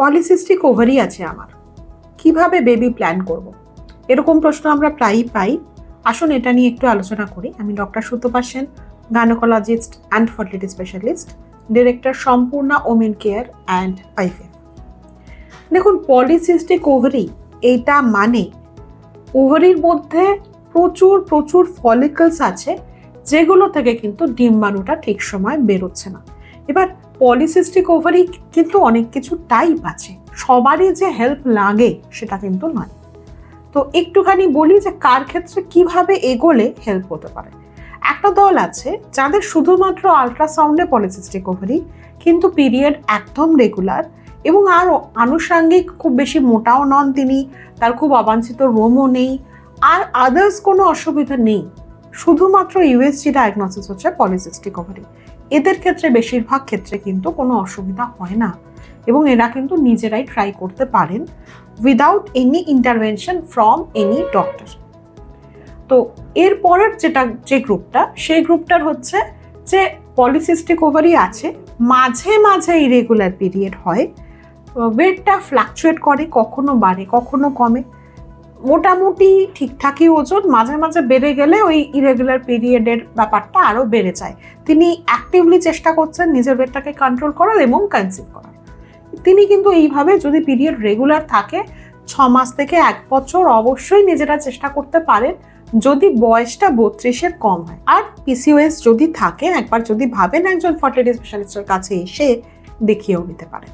Polycystic ovary আছে আমার। কীভাবে বেবি প্ল্যান করব। এরকম প্রশ্ন আমরা প্রায়ই পাই। আসুন এটা নিয়ে একটু আলোচনা করি। আমি doctor Sutapa Sen gynaecologist and fertility specialist director Sampoorna women care and IVF দেখুন, পলিসিস্টিক ওভারি এইটা মানে ওভারির মধ্যে প্রচুর প্রচুর ফলিকলস আছে, যেগুলো থেকে কিন্তু ডিম্বাণুটা ঠিক সময় বেরোচ্ছে না। এবার পলিসিস্টিক ওভারি কিন্তু অনেক কিছু টাইপ আছে। সবারই যে হেল্প লাগে সেটা কিন্তু নয়। তো একটুখানি বলি যে কার ক্ষেত্রে কীভাবে এগোলে হেল্প হতে পারে। একটা দল আছে যাদের শুধুমাত্র আলট্রাসাউন্ডে পলিসিস্টিক ওভারি, কিন্তু পিরিয়ড একদম রেগুলার এবং আর আনুষাঙ্গিক খুব বেশি মোটাও নন তিনি, তার খুব অবাঞ্ছিত রোমও নেই, আর আদার্স কোনো অসুবিধা নেই। শুধুমাত্র ইউএসজি ডায়াগনোসিস হচ্ছে পলিসিস্টিক ওভারি। এদের ক্ষেত্রে বেশিরভাগ ক্ষেত্রে কিন্তু কোনো অসুবিধা হয় না। এবং এরা কিন্তু নিজেরাই ট্রাই করতে পারেন without any intervention from any doctor তো এর পরের যেটা, যে গ্রুপটা, সেই গ্রুপটার হচ্ছে যে পলিসিস্টিক ওভারি আছে, মাঝে মাঝে ইরেগুলার পিরিয়ড হয়। ওয়েটটা ফ্লাকচুয়েট করে, কখনো বাড়ে, কখনো কমে। মোটামুটি ঠিকঠাকই ওজন, মাঝে মাঝে বেড়ে গেলে ওই ইরেগুলার পিরিয়ডের ব্যাপারটা আরও বেড়ে যায়। তিনি অ্যাক্টিভলি চেষ্টা করছেন নিজের ওয়েটটাকে কন্ট্রোল করার এবং কনসিভ করার। তিনি কিন্তু এইভাবে যদি পিরিয়ড রেগুলার থাকে, ছ মাস থেকে এক বছর অবশ্যই নিজেরা চেষ্টা করতে পারেন যদি বয়সটা বত্রিশের কম হয়। আর পিসিওএস যদি থাকে, একবার যদি ভাবেন একজন ফার্টিলিটি স্পেশালিস্টের কাছে এসে দেখিয়েও নিতে পারেন।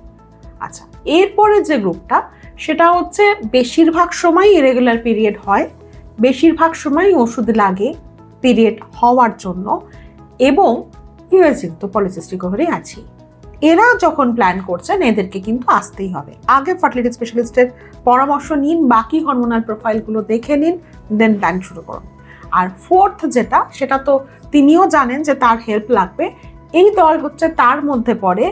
আচ্ছা এরপরে যে গ্রুপটা সেটা হচ্ছে বেশিরভাগ সময় ইরেগুলার পিরিয়ড হয়, বেশিরভাগ সময় ওষুধ লাগে পিরিয়ড হওয়ার জন্য এবং ইউএসজি তো পলিসিস্টিক ওভারি আছে। এরা যখন প্ল্যান করছেন, এদেরকে কিন্তু আসতেই হবে। আগে ফার্টিলিটি স্পেশালিস্টের পরামর্শ নিন, বাকি হরমোনাল প্রোফাইলগুলো দেখে নিন দেন প্ল্যান শুরু করুন। আর ফোর্থ যেটা, সেটা তো তিনিও জানেন যে তার হেল্প লাগবে। এই দল হচ্ছে তার মধ্যে পড়ে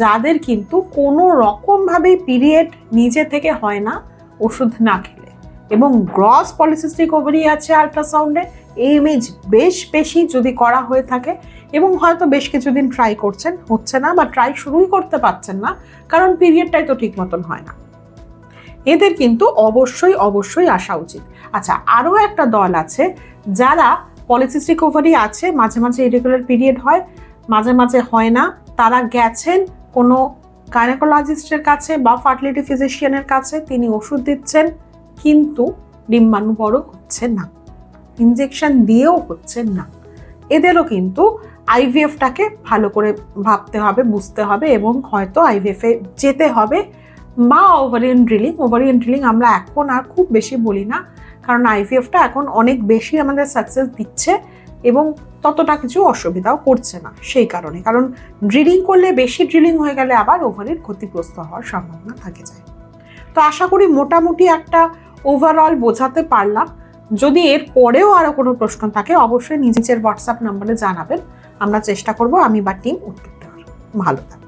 যাদের কিন্তু কোনো রকমভাবেই পিরিয়ড নিজে থেকে হয় না ওষুধ না খেলে। এবং গ্রস পলিসিস্টিক ওভারি আছে আলট্রাসাউন্ডে, এই ইমেজ বেশ বেশি যদি করা হয়ে থাকে এবং হয়তো বেশ কিছুদিন ট্রাই করছেন, হচ্ছে না বা ট্রাই শুরুই করতে পারছেন না, কারণ পিরিয়ডটাই তো ঠিক মতন হয় না। এদের কিন্তু অবশ্যই অবশ্যই আসা উচিত। আচ্ছা আরও একটা দল আছে যারা পলিসিস্টিক ওভারি আছে, মাঝে মাঝে ইরেগুলার পিরিয়ড হয়, মাঝে মাঝে হয় না তারা গেছেন কোনো গাইনোকোলজিস্টের কাছে বা ফার্টিলিটি ফিজিশিয়ানের কাছে, তিনি ওষুধ দিচ্ছেন, কিন্তু ডিম্বাণু বড় হচ্ছে না। ইনজেকশন দিয়েও হচ্ছে না। এদেরও কিন্তু আইভিএফটাকে ভালো করে ভাবতে হবে, বুঝতে হবে এবং হয়তো আইভিএফে যেতে হবে। বা ওভারিয়ান ড্রিলিং ওভারিয়ান ড্রিলিং আমরা এখন আর খুব বেশি বলি না, কারণ আইভিএফটা এখন অনেক বেশি আমাদের সাকসেস দিচ্ছে এবং ততটা কিছু অসুবিধাও করছে না সেই কারণে। কারণ ড্রিলিং করলে বেশি ড্রিলিং হয়ে গেলে আবার ওভারের ক্ষতিগ্রস্ত হওয়ার সম্ভাবনা থাকে যায়। তো আশা করি মোটামুটি একটা ওভারঅল বোঝাতে পারলাম। যদি এর পরেও আরও কোনো প্রশ্ন থাকে, অবশ্যই নিজের হোয়াটসঅ্যাপ নাম্বারে জানাবেন। আমরা চেষ্টা করব আমি বা টিম উত্তর দেওয়ার। ভালো থাকবেন।